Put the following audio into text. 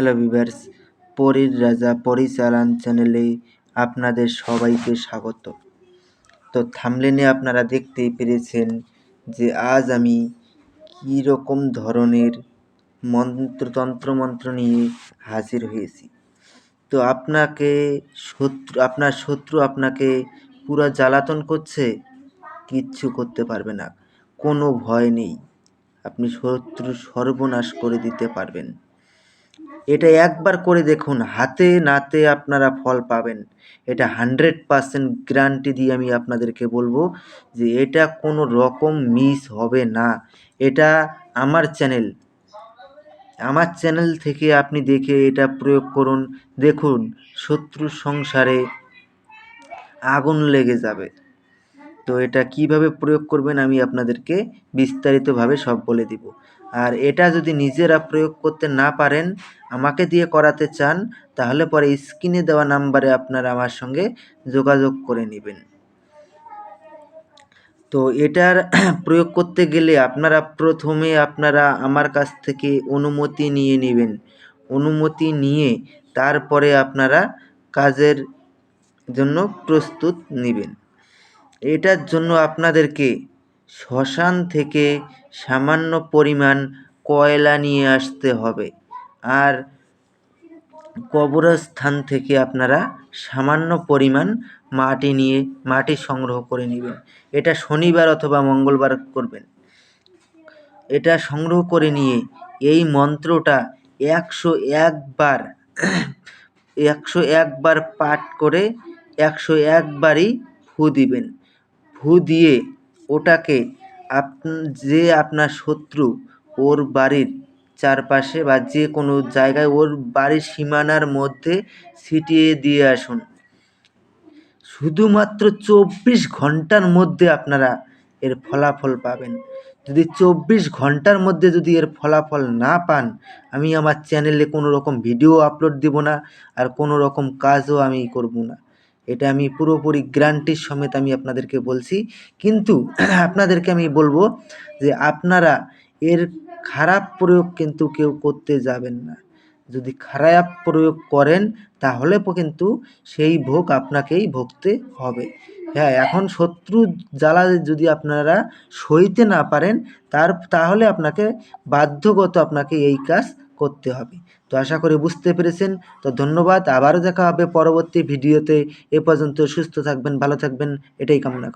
Hello viewers পরীর রাজা পরিচালন চ্যানেলে আপনাদের সবাইকে স্বাগত। তো থামলেনে আপনারা দেখতেই পেরেছেন যে আজ আমি কী রকম ধরনের মন্ত্রতন্ত্র মন্ত্র নিয়ে হাজির হয়েছি। তো আপনাকে শত্রু, আপনার শত্রু আপনাকে পুরো জ্বালাতন করছে? কিচ্ছু করতে পারবে না। কোনো ভয় নেই। আপনি শত্রুর সর্বনাশ করে দিতে পারবেন। এটা একবার করে দেখুন, হাতে নাতে আপনারা ফল পাবেন। এটা হান্ড্রেড পারসেন্ট গ্যারান্টি দিয়ে আমি আপনাদেরকে বলব যে এটা কোনো রকম মিস হবে না। এটা আমার চ্যানেল। আমার চ্যানেল থেকে আপনি দেখে এটা প্রয়োগ করুন। দেখুন শত্রুর সংসারে আগুন লেগে যাবে। তো এটা কীভাবে প্রয়োগ করবেন আমি আপনাদেরকে বিস্তারিতভাবে সব বলে দিব। আর এটা যদি নিজেরা প্রয়োগ করতে না পারেন, আমাকে দিয়ে করাতে চান, তাহলে পরে স্ক্রিনে দেওয়া নাম্বারে আপনারা আমার সঙ্গে যোগাযোগ করে নেবেন। তো এটার প্রয়োগ করতে গেলে আপনারা প্রথমে আপনারা আমার কাছ থেকে অনুমতি নিয়ে নেবেন। অনুমতি নিয়ে তারপরে আপনারা কাজের জন্য প্রস্তুত নেবেন। এটার জন্য আপনাদেরকে শ্মশান থেকে সামান্য পরিমাণ কয়লা নিয়ে আসতে হবে। আর কবরস্থান থেকে আপনারা সামান্য পরিমাণ মাটি নিয়ে মাটি সংগ্রহ করে নেবেন। এটা শনিবার অথবা মঙ্গলবার করবেন। এটা সংগ্রহ করে নিয়ে এই মন্ত্রটা একশো একবার একশো একবার পাঠ করে একশো একবারই ফু দিবেন। ফু দিয়ে ওটাকে আপ, যে আপনার শত্রু ওর বাড়ির চারপাশে বা যে কোনো জায়গায় ওর বাড়ির সীমানার মধ্যে ছিটিয়ে দিয়ে আসুন। শুধুমাত্র চব্বিশ ঘণ্টার মধ্যে আপনারা এর ফলাফল পাবেন। যদি চব্বিশ ঘণ্টার মধ্যে যদি এর ফলাফল না পান, আমি আমার চ্যানেলে কোনো রকম ভিডিও আপলোড দেব না আর কোনো রকম কাজও আমি করব না। এটা আমি পুরোপুরি গ্যারান্টির সমেত আমি আপনাদেরকে বলছি। কিন্তু আপনাদেরকে আমি বলব যে আপনারা এর খারাপ প্রয়োগ কিন্তু কেউ করতে যাবেন না। যদি খারাপ প্রয়োগ করেন, তাহলে কিন্তু সেই ভোগ আপনাকেই ভুগতে হবে। হ্যাঁ এখন শত্রু জ্বালা যদি আপনারা সইতে না পারেন, তার, তাহলে আপনাকে বাধ্যগত আপনাকে এই কাজ করতে হবে। তো আশা করি বুঝতে পেরেছেন। তো ধন্যবাদ। আবারও দেখা হবে পরবর্তী ভিডিওতে। এ পর্যন্ত সুস্থ থাকবেন, ভালো থাকবেন। এটাই কামনা করি।